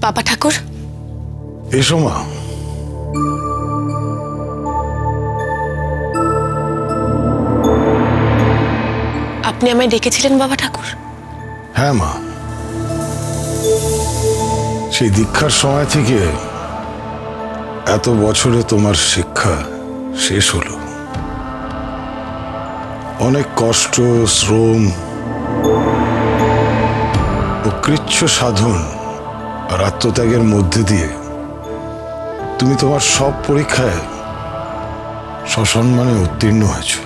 বাবা ঠাকুর? এসো মা। আপনি আমায় ডেকেছিলেন বাবা ঠাকুর? হ্যাঁ মা। সেই দীক্ষার সময় থেকে এত বছরে তোমার শিক্ষা শেষ হলো। অনেক কষ্ট শ্রম ও কৃচ্ছ সাধন আর আত্মত্যাগের মধ্যে দিয়ে তুমি তোমার সব পরীক্ষায় সসম্মানে উত্তীর্ণ হয়েছো।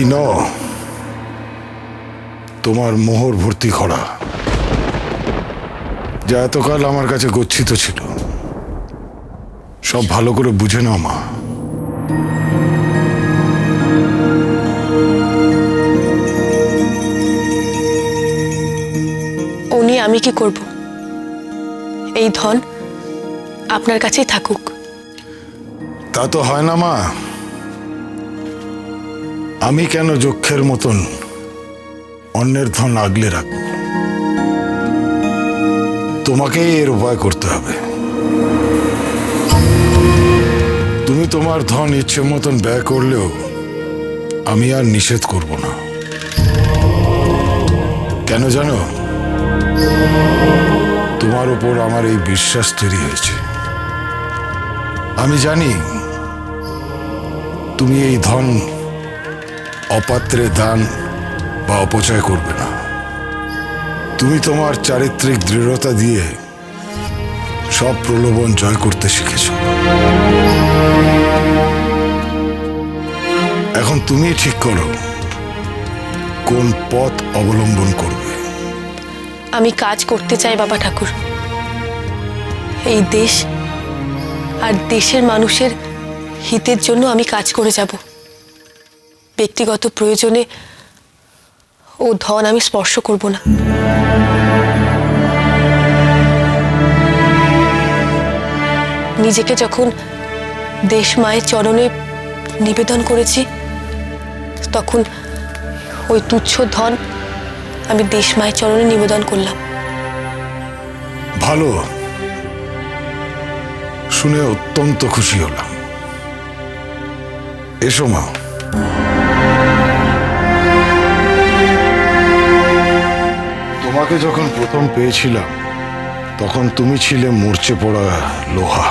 এই ন তোমার মোহর ভর্তি করা। যা এতকাল আমার কাছে গচ্ছিত ছিল। সব ভালো করে বুঝে নাও মা। উনি আমি কি করব? এই ধন আপনার কাছেই থাকুক। তা তো হয় না মা। আমি কেন যক্ষের মতন অন্যের ধন আগলে রাখব? তোমাকেই এর উপায় করতে হবে। তুমি তোমার ধন ইচ্ছে মতন ব্যয় করলেও আমি আর নিষেধ করব না। কেন জানো? তোমার উপর আমার এই বিশ্বাস তৈরি হয়েছে। আমি জানি তুমি এই ধন অপাত্রে দান বা অপচয় করবে না। তুমি তোমার চারিত্রিক দৃঢ়তা দিয়ে সব প্রলোভন জয় করতে শিখেছ। এখন তুমি ঠিক করো কোন পথ অবলম্বন করবে। আমি কাজ করতে চাই, বাবা ঠাকুর। এই দেশ আর দেশের মানুষের হিতের জন্য আমি কাজ করে যাব। ব্যক্তিগত প্রয়োজনে ও ধন আমি স্পর্শ করব না। নিজেকে যখন দেশ মায়ের চরণে নিবেদন করেছি, তখন ওই তুচ্ছ ধন আমি দেশ মায়ের চরণে নিবেদন করলাম। ভালো। শুনে অত্যন্ত খুশি হলাম। এসো মা। তোমাকে যখন প্রথম পেয়েছিলাম, তখন তুমি ছিলে মরচে পড়া লোহা।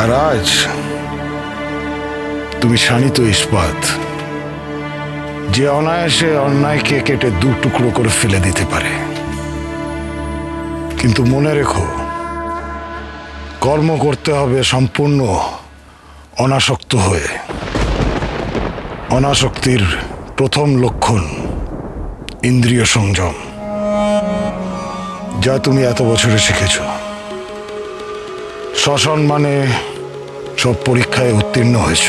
আর আজ তুমি শানিত ইস্পাত, যে অনায়াসে অন্যায়কে কেটে দু টুকরো করে ফেলে দিতে পারে। কিন্তু মনে রেখো, কর্ম করতে হবে সম্পূর্ণ অনাসক্ত হয়ে। অনাসক্তির প্রথম লক্ষণ ইন্দ্রিয় সংযম, যা তুমি এত বছরে শিখেছ। সসম্মানে সব পরীক্ষায় উত্তীর্ণ হয়েছ।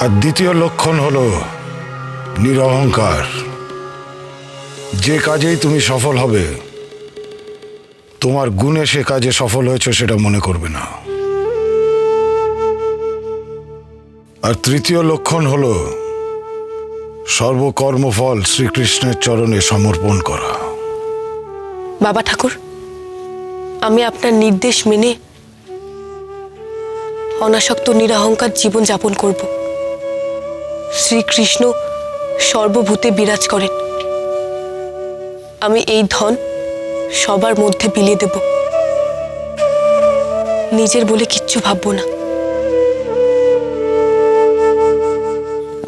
আর দ্বিতীয় লক্ষণ হল নিরহংকার। যে কাজেই তুমি সফল হবে, তোমার গুণে সে কাজে সফল হয়েছে সেটা মনে করবে না। আর তৃতীয় লক্ষণ হলো সর্বকর্মফল শ্রীকৃষ্ণের চরণে সমর্পণ করা। বাবা ঠাকুর, আমি আপনার নির্দেশ মেনে অনাসক্ত নিরহংকার জীবন যাপন করব। শ্রীকৃষ্ণ সর্বভূতে বিরাজ করেন। আমি এই ধন সবার মধ্যে বিলিয়ে দেব। নিজের বলে কিচ্ছু ভাববো না।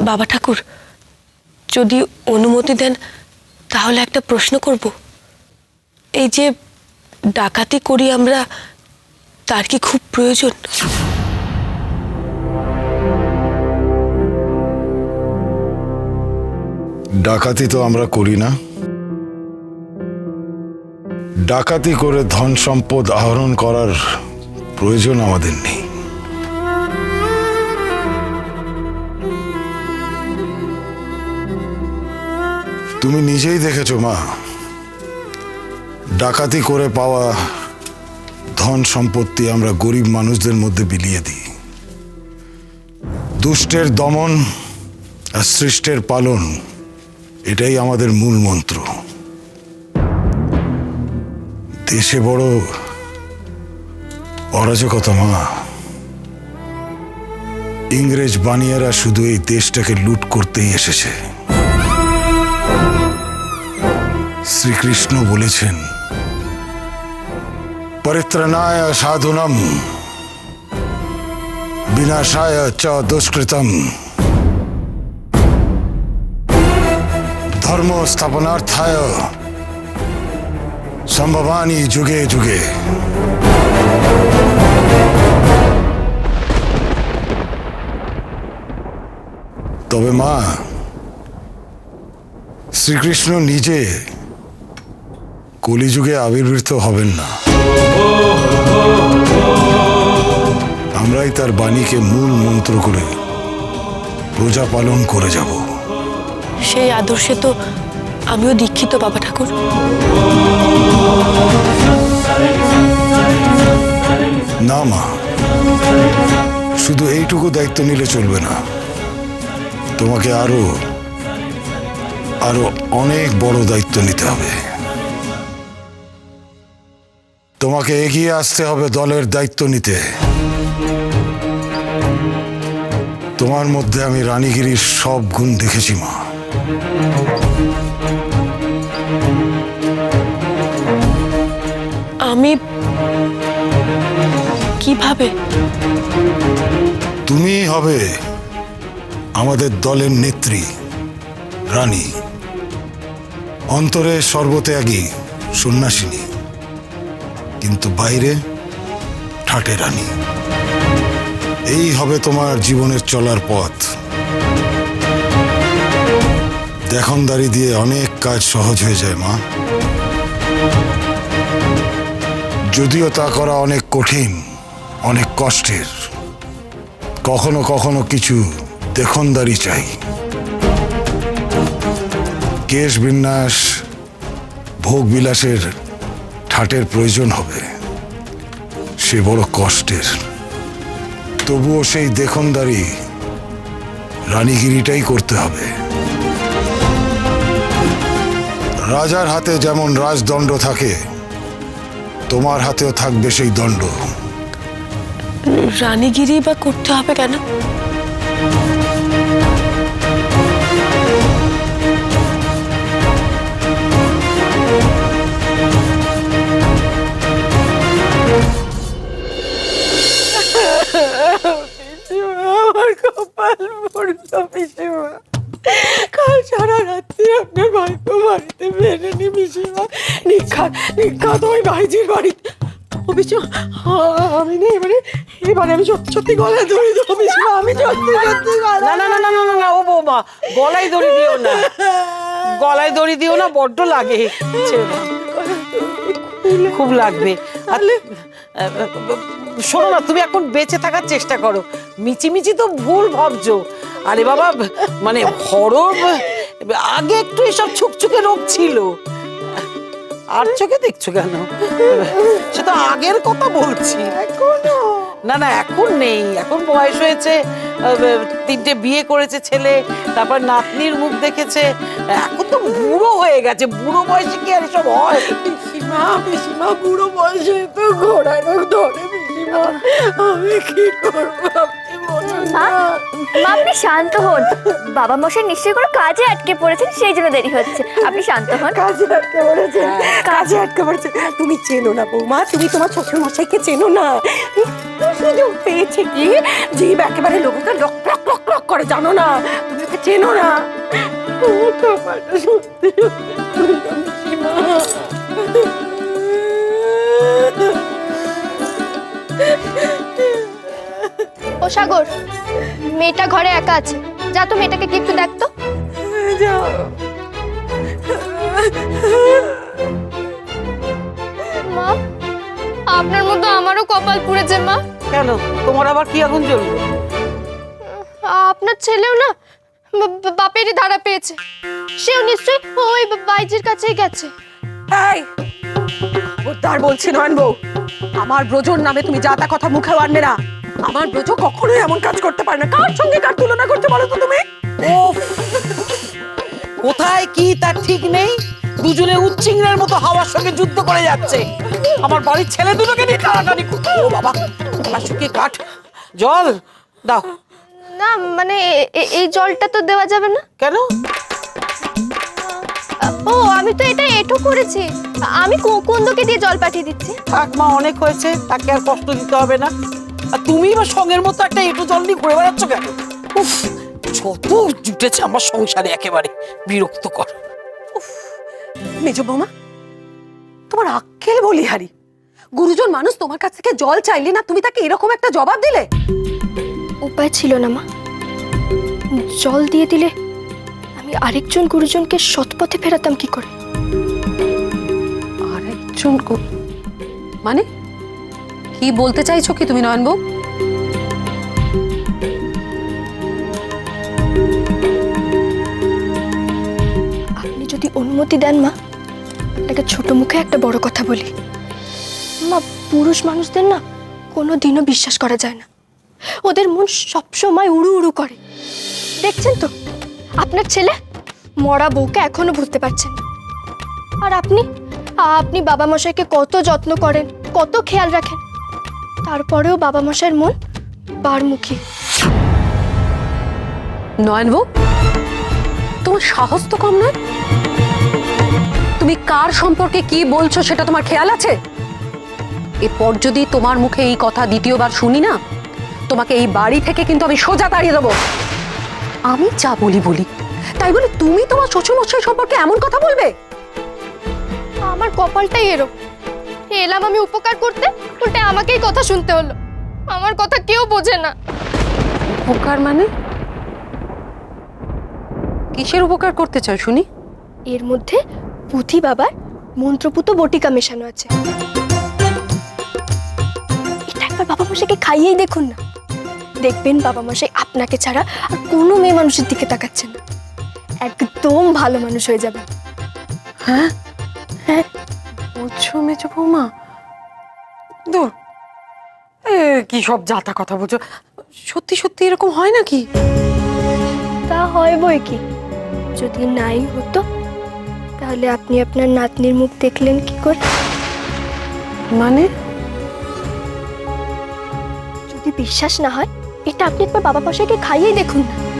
বাবা ঠাকুর যদি অনুমতি দেন, তাহলে একটা প্রশ্ন করব। এই যে ডাকাতি করি আমরা, তার কি খুব প্রয়োজন? ডাকাতি তো আমরা করি না। ডাকাতি করে ধন সম্পদ আহরণ করার প্রয়োজন আমাদের নেই। তুমি নিজেই দেখেছ, মা। ডাকাতি করে পাওয়া ধন সম্পত্তি আমরা গরিব মানুষদের মধ্যে বিলিয়ে দিই। দুষ্টের দমন আর সৃষ্টের পালন, এটাই আমাদের মূল মন্ত্র। দেশে বড় অরাজকতা, মা। ইংরেজ বানিয়ারা শুধু এই দেশটাকে লুট করতেই এসেছে। শ্রীকৃষ্ণ বলেছেন, পরিত্রাণায় সাধুনম, বিনাশায় চ দুষ্কৃতম। ধর্ম স্থাপনার্থায় সম্ভবানি যুগে যুগে। তবে মা, শ্রীকৃষ্ণ নিজে কলিযুগে আবির্ভূত হবেন না। আমরাই তার বাণীকে মূল মন্ত্র করে প্রজা পালন করে যাব। সেই আদর্শে তো আমিও দীক্ষিত বাবা ঠাকুর। না মা। শুধু এইটুকু দায়িত্ব নিলে চলবে না। তোমাকে আরও আরও অনেক বড় দায়িত্ব নিতে হবে। তোমাকে এগিয়ে আসতে হবে দলের দায়িত্ব নিতে। তোমার মধ্যে আমি রানীগিরির সব গুণ দেখেছি মা। আমি কীভাবে? তুমি হবে আমাদের দলের নেত্রী রানী। অন্তরে সর্বত্যাগী সন্ন্যাসিনী। কিন্তু বাইরে ঠাটে রানী। এই হবে তোমার জীবনের চলার পথ। দেখনদারি দিয়ে অনেক কাজ সহজ হয়ে যায়, মা। যদিও তা করা অনেক কঠিন, অনেক কষ্টের, কখনো কখনো কিছু দেখনদারি চাই। কেশ বিন্যাস ভোগ বিলাসের ঠাটের প্রয়োজন হবে। সে বড় কষ্টের। তবুও সেই দেখনদারি রানীগিরিটাই করতে হবে। রাজার হাতে যেমন রাজদণ্ড থাকে, তোমার হাতেও থাকবে সেই দণ্ড। রানীগিরি বা করতে হবে কেন? কপাল পড়ল পিসিমা কাল সারা রাত্রি আপনার ভাইপো বাড়িতে বেরেনি পিসিমা। নিখাত নিখাত ওই ভাইজির বাড়িতে ও পিসিমা আমি না এবারে এবারে আমি সত্যি সত্যি গলায় ধরে দেবো পিসিমা আমি সত্যি সত্যি না না না না না না ও বৌমা গলায় দড়ি দিও না। গলায় দড়ি দিও না বড্ড লাগে খুব লাগবে। আর, শোনো না, তুমি এখন বেঁচে থাকার চেষ্টা করো। মিচিমিচি তো ভুল ভাবছ। আরে বাবা মানে হরর, আগে একটু এসব ছুকছুকে রোগ ছিল। আর চোখে দেখছ কেন? সে তো আগের কথা বলছি। এখনও? না না, এখন নেই। এখন বয়স হয়েছে তিনটে বিয়ে করেছে ছেলে, তারপর নাতনির মুখ দেখেছে। এখন তো বুড়ো হয়ে গেছে, বুড়ো বয়সে কি আর এসব হয়? পিসিমা পিসিমা বুড়ো বয়সে তো ঘোড়ায় ধরে আমি কি করব আপনি বলুন মা না মা, আপনি শান্ত হন বাবা মশাই নিশ্চয়ই কোনো কাজে আটকে পড়েছেন সেই জন্য দেরি হচ্ছে আপনি শান্ত হন কাজে আটকে পড়েছে কাজে আটকে পড়েছে তুমি চেনো না বৌমা তুমি তোমার শ্বশুর মশাইকে চেনো না একটু সুযোগ পেয়েছে কি জীব একেবারে লোককে লক লক লক লক করে জানো না তুমি ওকে চেনো না কপালটা সত্যি সত্যি সীমা। ও সাগর মেয়েটা ঘরে একা আছে। যা তো মেয়েটাকে কি একটু দেখ যাও মা আপনার মতো আমারও কপাল পুড়েছে মা। কেন? তোমার আবার কি আগুন জ্বলবে আপনার ছেলেও না বাপেরই ধারা পেয়েছে। সেও নিশ্চয়ই ওই বাইজির কাছেই গেছে। এই! তার বলছি নয়ন বউ। আমার ব্রজর নামে তুমি যা তা কথা মুখে আনবে না। আমার ব্রজ কখনোই এমন কাজ করতে পারে না। কার সঙ্গে কার তুলনা করতে পারো তো তুমি! কোথায় কি তার ঠিক নেই? দুজনে উচ্চিংড়ের মতো হাওয়ার সঙ্গে যুদ্ধ করে যাচ্ছে। আমার বাড়ির ছেলে দুটোকে নিয়ে টানাটানি। ও বাবা গলা শুকিয়ে কাঠ। জল দাও। না মানে এই জলটা তো দেওয়া যাবে না। কেন? ও আমি তো এটা এঠো করেছি? আমি কুন্দকে দিয়ে জল পাঠিয়ে দিচ্ছি। থাক মা অনেক হয়েছে। তাকে আর কষ্ট দিতে হবে না। আর তুমি বা সঙ্গের মতো একটা একটু জল নিয়ে ঘুরে বেড়াচ্ছ কেন? উফ যত জুটেছে আমার সংসারে একেবারে। বিরক্ত কর। মেজ বৌমা তোমার আক্কেল বলি হারি গুরুজন মানুষ তোমার কাছ থেকে জল চাইলে না তুমি তাকে এরকম একটা জবাব দিলে? উপায় ছিল না মা। জল দিয়ে দিলে আমি আরেকজন গুরুজনকে সৎপথে ফেরাতাম কি করে? আরেকজন মানে? কি বলতে চাইছো কি তুমি নয়নবউ আপনি যদি অনুমতি দেন, মা, আপনাকে ছোট মুখে একটা বড় কথা বলি। মা, পুরুষ মানুষদের না কোনো দিনও বিশ্বাস করা যায় না। ওদের মন সবসময় উড়ু উড়ু করে। দেখছেন তো? আপনার ছেলে মরা বউকে এখনও ভুলতে পারছেন। আর আপনি? আপনি বাবা মশাইকে কত যত্ন করেন, কত খেয়াল রাখেন। তারপরেও বাবা মশাইয়ের মন বারমুখী। নয়নবউ তোমার সাহস তো কম নয়? তুমি কার সম্পর্কে কি বলছো সেটা তোমার খেয়াল আছে? এরপর যদি তোমার মুখে এই কথা দ্বিতীয়বার শুনি না, তোমাকে এই বাড়ি থেকে কিন্তু আমি সোজা তাড়িয়ে দেবো। আমি যা বলি বলি, তাই বলে তুমি তোমার শ্বশুরমশাই সম্পর্কে এমন কথা বলবে? আমার কপালটাই এরকম। এলাম আমি উপকার করতে উল্টে আমাকেই কথা শুনতে হলো। আমার কথা কেউ বোঝে না। উপকার মানে? কিসের উপকার করতে চাও শুনি? এর মধ্যে পুঁথি বাবার মন্ত্রপুত বটিকা মেশানো আছে। এটা একবার বাবা মশাইকে খাইয়েই দেখুন না। দেখবেন বাবা মশাই আপনাকে ছাড়া আর কোনো মেয়ে মানুষের দিকে তাকাচ্ছেন না। একদম ভালো মানুষ হয়ে যাবে হ্যাঁ? হ্যাঁ? বলছো মেজো বৌমা? দূর। কি সব যাতা কথা বলছো? সত্যি সত্যি এরকম হয় নাকি? তা হয় বই কি? যদি নাই হতো তাহলে আপনি আপনার নাতনির মুখ দেখলেন কি করে? মানে? যদি বিশ্বাস না হয় এটা আপনি একবার বাবা মশাইকে খাইয়েই দেখুন। না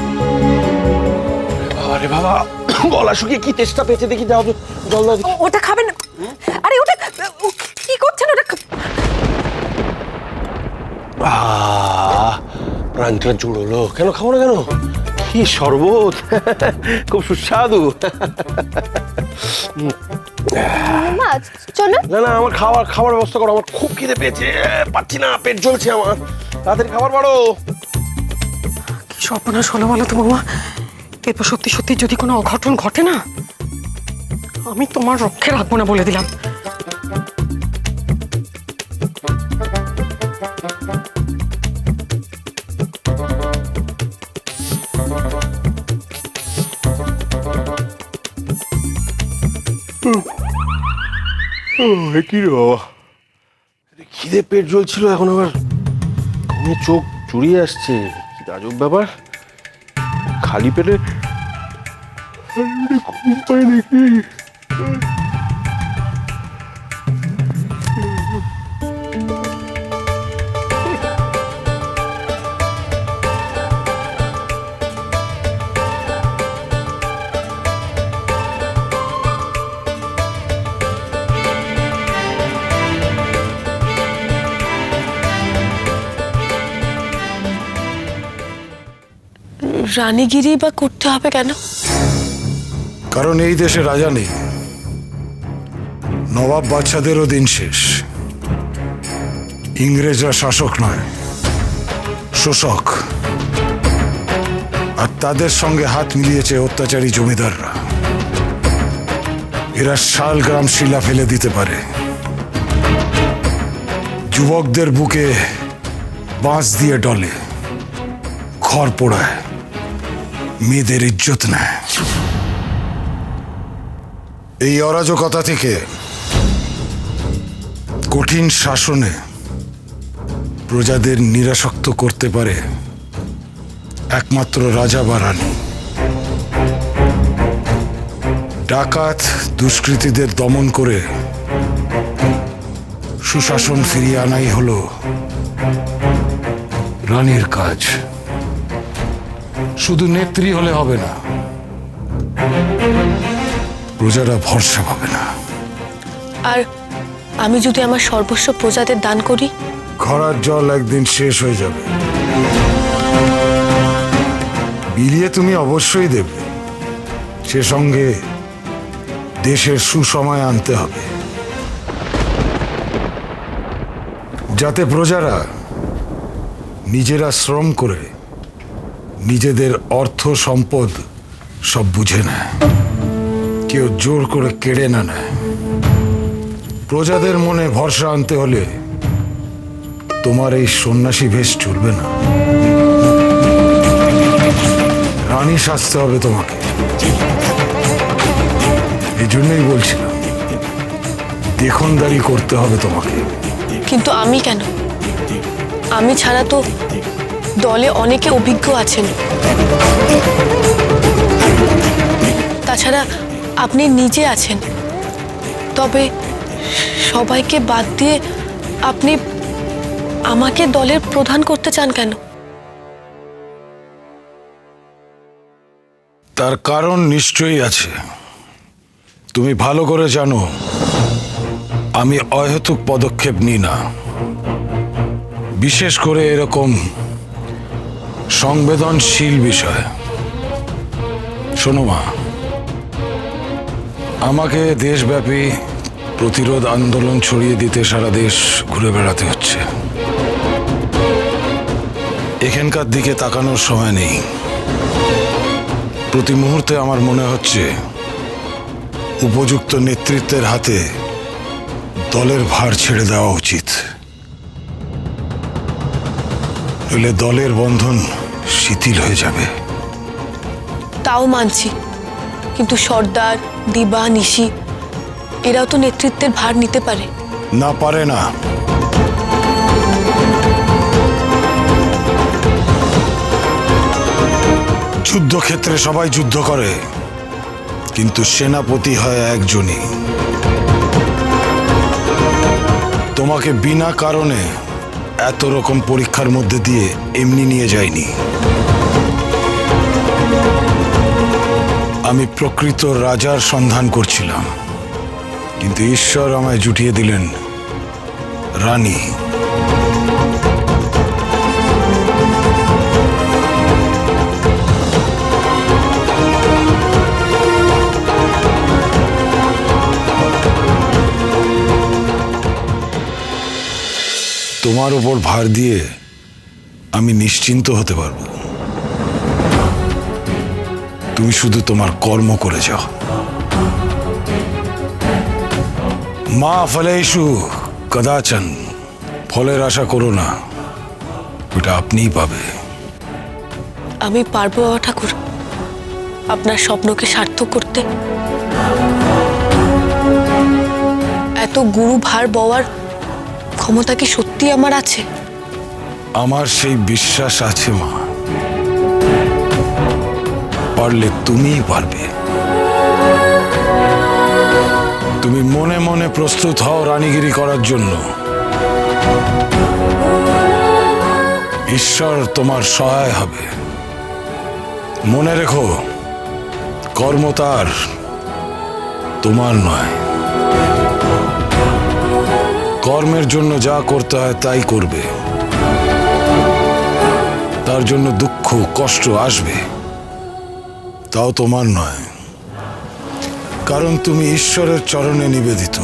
আরে বাবা গলা শুকিয়ে কি তেষ্টা পেয়েছে দেখি দাও জল দাও ও- ওটা খাবেন? না আরে ওটা ও কি করছেন ওটা? খা- আহ প্রাণটা জুড়লো। কেন খাব না কেন? কি শরবত? খুব সুস্বাদু। মা চলো। না না আমার খাবার খাবার ব্যবস্থা করো আমার খুব খিদে পেয়েছে। পাচ্ছি না পেট জ্বলছে আমার। তাড়াতাড়ি খাবার বাড়ো। কি সর্বনাশ হলো বলো তো বৌমা? এরপর সত্যি সত্যি যদি কোনো অঘটন ঘটে না আমি তোমার রক্ষে রাখব না বলে দিলাম। কি রে বাবা? খিদে পেট জ্বলছিল এখন আবার চোখ জুড়িয়ে আসছে। কি রাজব ব্যাপার। খালি পেটে ঘুম পায় নাকি? রানীগিরি বা করতে হবে কেন? কারণ এই দেশে রাজা নেই। নবাব বাচ্চাদেরও দিন শেষ। ইংরেজরা শাসক নয়, শোষক। আর তাদের সঙ্গে হাত মিলিয়েছে অত্যাচারী জমিদাররা। এরা শালগ্রাম শিলা ফেলে দিতে পারে। যুবকদের বুকে বাঁশ দিয়ে ডলে, খড় পোড়ায়। মেয়েদের ইজ্জত নেয় এই অরাজকতা থেকে কঠিন শাসনে প্রজাদের নিরাসক্ত করতে পারে একমাত্র রাজা বা রানী। ডাকাত দুষ্কৃতীদের দমন করে সুশাসন ফিরিয়ে আনাই হলো রানীর কাজ। শুধু নেত্রী হলে হবে না প্রজারা ভরসা পাবে না। আর আমি যদি আমার সর্বস্ব প্রজাদের দান করি? খরার জল একদিন শেষ হয়ে যাবে। বিলিয়ে তুমি অবশ্যই দেবে। সে সঙ্গে দেশের সুসময় আনতে হবে। যাতে প্রজারা নিজেরা শ্রম করে নিজেদের অর্থ সম্পদ সব বুঝে নেয়। কেউ জোর করে কেড়ে না নেয়। প্রজাদের মনে ভরসা আনতে হলে তোমার এই সন্ন্যাসী ভেষ চলবে না। রানী সাজতে হবে তোমাকে। এই জন্যই বলছিলাম, দেখনদারি করতে হবে তোমাকে। কিন্তু আমি কেন? আমি ছাড়া তো দলে অনেকে অভিজ্ঞ আছেন। তাছাড়া আপনি নিজে আছেন। তবে সবাইকে বাদ দিয়ে আপনি আমাকে দলের প্রধান করতে চান কেন? তার কারণ নিশ্চয়ই আছে। তুমি ভালো করে জানো, আমি অহেতুক পদক্ষেপ নিই না। বিশেষ করে এরকম সংবেদনশীল বিষয়। শোনো মা, আমাকে দেশব্যাপী প্রতিরোধ আন্দোলন ছড়িয়ে দিতে সারা দেশ ঘুরে বেড়াতে হচ্ছে। এখানকার দিকে তাকানোর সময় নেই। প্রতি মুহূর্তে আমার মনে হচ্ছে উপযুক্ত নেতৃত্বের হাতে দলের ভার ছেড়ে দেওয়া উচিত। দলের বন্ধন শিথিল হয়ে যাবে। তাও মানছি। কিন্তু সর্দার দিবা নিশি এরাও তো নেতৃত্বের ভার নিতে পারে। না পারে না। যুদ্ধক্ষেত্রে সবাই যুদ্ধ করে কিন্তু সেনাপতি হয় একজনই। তোমাকে বিনা কারণে এত রকম পরীক্ষার মধ্যে দিয়ে এমনি নিয়ে যায়নি। আমি প্রকৃত রাজার সন্ধান করছিলাম। কিন্তু ঈশ্বর আমায় জুটিয়ে দিলেন রানী। তোমার উপর ভার দিয়ে আমি নিশ্চিন্ত হতে পারব। তুমি শুধু তোমার কর্ম করে যাও। মা ফলেশু কদাচন ফলের আশা করো না, ওটা আপনিই পাবে। আমি পারব ঠাকুর, আপনার স্বপ্নকে সার্থক করতে। এত গুরু ভার বওয়ার ক্ষমতা কি সত্যি আমার আছে? আমার সেই বিশ্বাস আছে, মা। পারলে তুমিই পারবে। তুমি মনে মনে প্রস্তুত হও রানীগিরি করার জন্য। ঈশ্বর তোমার সহায় হবে। মনে রেখো, কর্ম তার, তোমার নয়। কর্মের জন্য যা করতে হয় তাই করবে। তার জন্য দুঃখ, কষ্ট আসবে। তাও তোমার নয়। কারণ তুমি ঈশ্বরের চরণে নিবেদিত।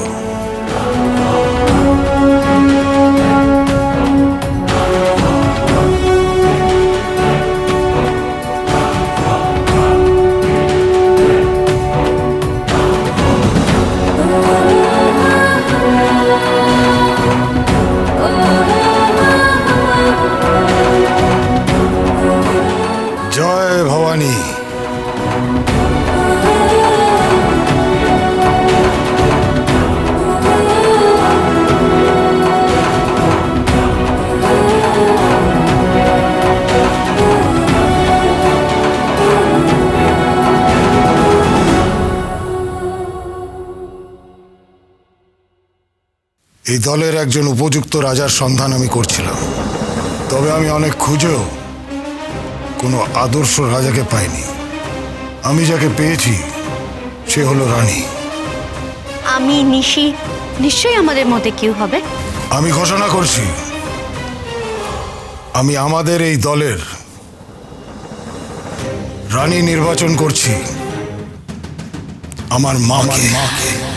এই দলের একজন উপযুক্ত রাজার সন্ধান আমি করছিলাম। তবে আমি অনেক খুঁজেও কোনো আদর্শ রাজাকে পাইনি। আমি যাকে পেয়েছি সে হলো রানী। আমি নিশি। নিশ্চয়ই আমাদের মধ্যে কেউ হবে। আমি ঘোষণা করছি আমি আমাদের এই দলের রানী নির্বাচন করছি। আমার মাকে। মাকে।